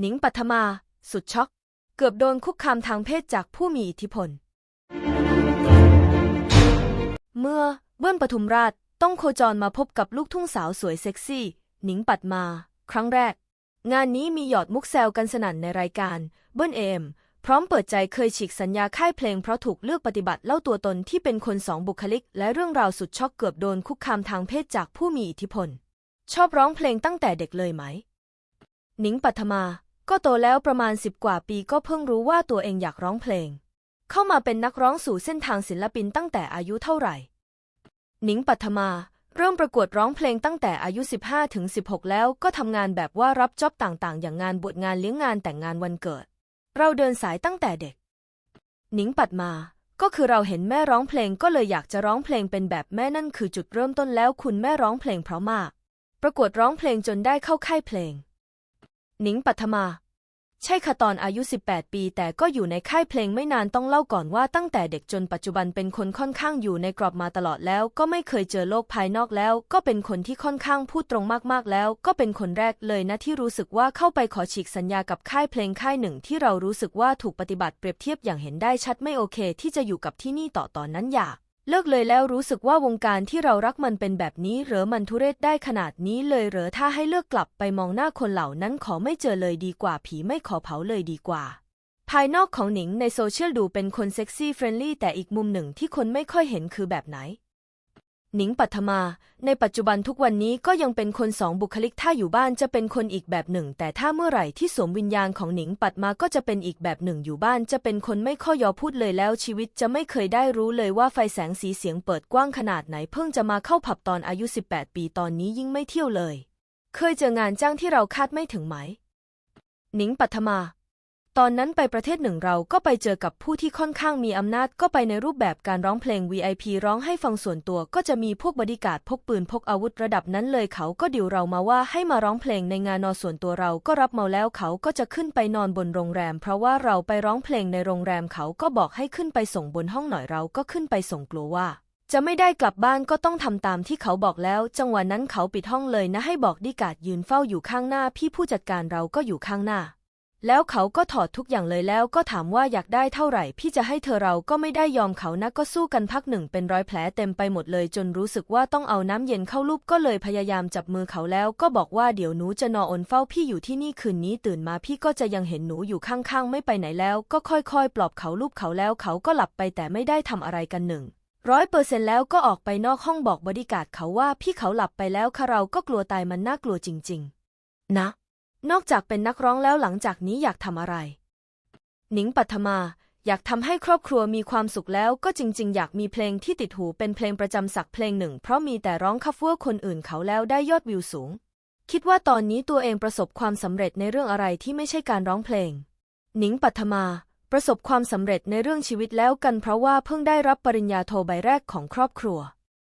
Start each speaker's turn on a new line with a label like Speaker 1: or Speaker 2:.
Speaker 1: หนิงปัทมา สุดช็อก เกือบโดนคุกคามทางเพศจากผู้มีอิทธิพล เมื่อเบิ้ลปทุมราชต้องโคจรมาพบกับลูกทุ่งสาวสวยเซ็กซี่ หนิงปัดมา ครั้งแรก งานนี้มีหยอดมุกแซวกันสนั่นในรายการเบิ้ลเอมพร้อมเปิดใจเคยฉีกสัญญาค่ายเพลงเพราะถูกเลือกปฏิบัติเล่าตัวตนที่เป็นคนสองบุคลิก และเรื่องราวสุดช็อกเกือบโดนคุกคามทางเพศจากผู้มีอิทธิพล ชอบร้องเพลงตั้งแต่เด็กเลยไหม หนิงปัทมา ก็โตแล้วประมาณสิบกว่าปีก็เพิ่งรู้ว่าตัวเองอยากร้องเพลง เข้ามาเป็นนักร้องสู่เส้นทางศิลปินตั้งแต่อายุเท่าไหร่ หนิงปัทมาเริ่มประกวดร้องเพลงตั้งแต่อายุ 15ถึง16 แล้วก็ทำงานแบบว่ารับจ็อบต่างๆ อย่างงานบวชงานเลี้ยงงานแต่งงานวันเกิด เราเดินสายตั้งแต่เด็ก หนิงปัดมา ก็คือเราเห็นแม่ร้องเพลงก็เลยอยากจะร้องเพลงเป็นแบบแม่นั่นคือจุดเริ่มต้นแล้วคุณแม่ร้องเพลงเพราะมาก ประกวดร้องเพลงจนได้เข้าค่ายเพลง หนิงปัทมา ใช่ค่ะตอนอายุ 18 ปี แต่ก็อยู่ในค่ายเพลงไม่นานต้องเล่าก่อนว่าตั้งแต่เด็กจนปัจจุบันเป็นคนค่อนข้างอยู่ในกรอบมาตลอดแล้ว ก็ไม่เคยเจอโลกภายนอกแล้ว ก็เป็นคนที่ค่อนข้างพูดตรงมากๆแล้ว ก็เป็นคนแรกเลยนะที่รู้สึกว่าเข้าไปขอฉีกสัญญากับค่ายเพลงค่ายหนึ่ง ที่เรารู้สึกว่าถูกปฏิบัติเปรียบเทียบอย่างเห็นได้ชัดไม่โอเค ที่จะอยู่กับที่นี่ต่อตอนนั้นอยาก เลิกเลยแล้วรู้สึกว่าวงการที่เรารักมันเป็นแบบนี้เหรอมันทุเรศได้ขนาดนี้เลยเหรอถ้าให้เลือกกลับไปมองหน้าคนเหล่านั้นขอไม่เจอเลยดีกว่าผีไม่ขอเผาเลยดีกว่า ภายนอกของหนิงในโซเชียลดูเป็นคนเซ็กซี่เฟรนลี่แต่อีกมุมหนึ่งที่คนไม่ค่อยเห็นคือแบบไหน หนิงปัทมา ในปัจจุบันทุกวันนี้ก็ยังเป็นคนสองบุคลิกถ้าอยู่บ้านจะเป็นคนอีกแบบหนึ่ง แต่ถ้าเมื่อไหร่ที่สวมวิญญาณของหนิงปัดมาก็จะเป็นอีกแบบหนึ่งอยู่บ้านจะเป็นคนไม่ค่อยยอพูดเลยแล้วชีวิตจะไม่เคยได้รู้เลยว่าไฟแสงสีเสียงเปิดกว้างขนาดไหนเพิ่งจะมาเข้าผับตอนอายุ 18 ปีตอนนี้ยิ่งไม่เที่ยวเลย เคยเจองานจ้างที่เราคาดไม่ถึงไหมหนิงปัทมา ตอนนั้นไปประเทศหนึ่งเราก็ไปเจอกับผู้ที่ค่อนข้างมีอำนาจก็ไปในรูปแบบการร้องเพลง VIP ร้องให้ฟังส่วนตัวก็จะมีพวกบริการดพกปืนพกอาวุธระดับนั้นเลยเขาก็ดิวเรามาว่าให้มาร้องเพลงในงานนอนส่วนตัวเราก็รับเมาแล้วเขาก็จะขึ้นไปนอนบนโรงแรม เพราะว่าเราไปร้องเพลงในโรงแรมเขาก็บอกให้ขึ้นไปส่งบนห้องหน่อยเราก็ขึ้นไปส่งกลัวว่า จะไม่ได้กลับบ้านก็ต้องทำตามที่เขาบอกแล้ว จังหวะนั้นเขาปิดห้องเลยนะให้บอกดิการดยืนเฝ้าอยู่ข้างหน้าพี่ผู้จัดการเราก็อยู่ข้างหน้า แล้วเขาก็ถอดทุกอย่างเลยแล้วก็ถามว่าอยากได้เท่าไหร่ พี่จะให้เธอเราก็ไม่ได้ยอมเขานะก็สู้กันพักหนึ่งเป็นร้อยแผลเต็มไปหมดเลย จนรู้สึกว่าต้องเอาน้ำเย็นเข้าลูบก็เลยพยายามจับมือเขาแล้วก็บอกว่าเดี๋ยวหนูจะนอนเฝ้าพี่อยู่ที่นี่คืนนี้ตื่นมาพี่ก็จะยังเห็นหนูอยู่ข้างๆ ไม่ไปไหนแล้ว ก็ค่อยๆ ปลอบเขาลูบเขาแล้วเขาก็หลับไปแต่ไม่ได้ทำอะไรกันหนึ่งร้อยเปอร์เซ็นแล้วก็ออกไปนอกห้องบอกบริการเขาว่าพี่เขาหลับไปแล้วค่ะเราก็กลัวตายมันน่ากลัวจริง ๆ นะ นอกจากเป็นนักร้องแล้วหลังจากนี้อยากทำอะไร หนิงปัทมา อยากทำให้ครอบครัวมีความสุขแล้วก็จริง ๆ อยากมีเพลงที่ติดหูเป็นเพลงประจำสักเพลงหนึ่ง เพราะมีแต่ร้องคัฟเวอร์คนอื่นเขาแล้วได้ยอดวิวสูง คิดว่าตอนนี้ตัวเองประสบความสำเร็จในเรื่องอะไรที่ไม่ใช่การร้องเพลง หนิงปัทมา ประสบความสำเร็จในเรื่องชีวิตแล้วกันเพราะว่าเพิ่งได้รับปริญญาโทใบแรกของครอบครัว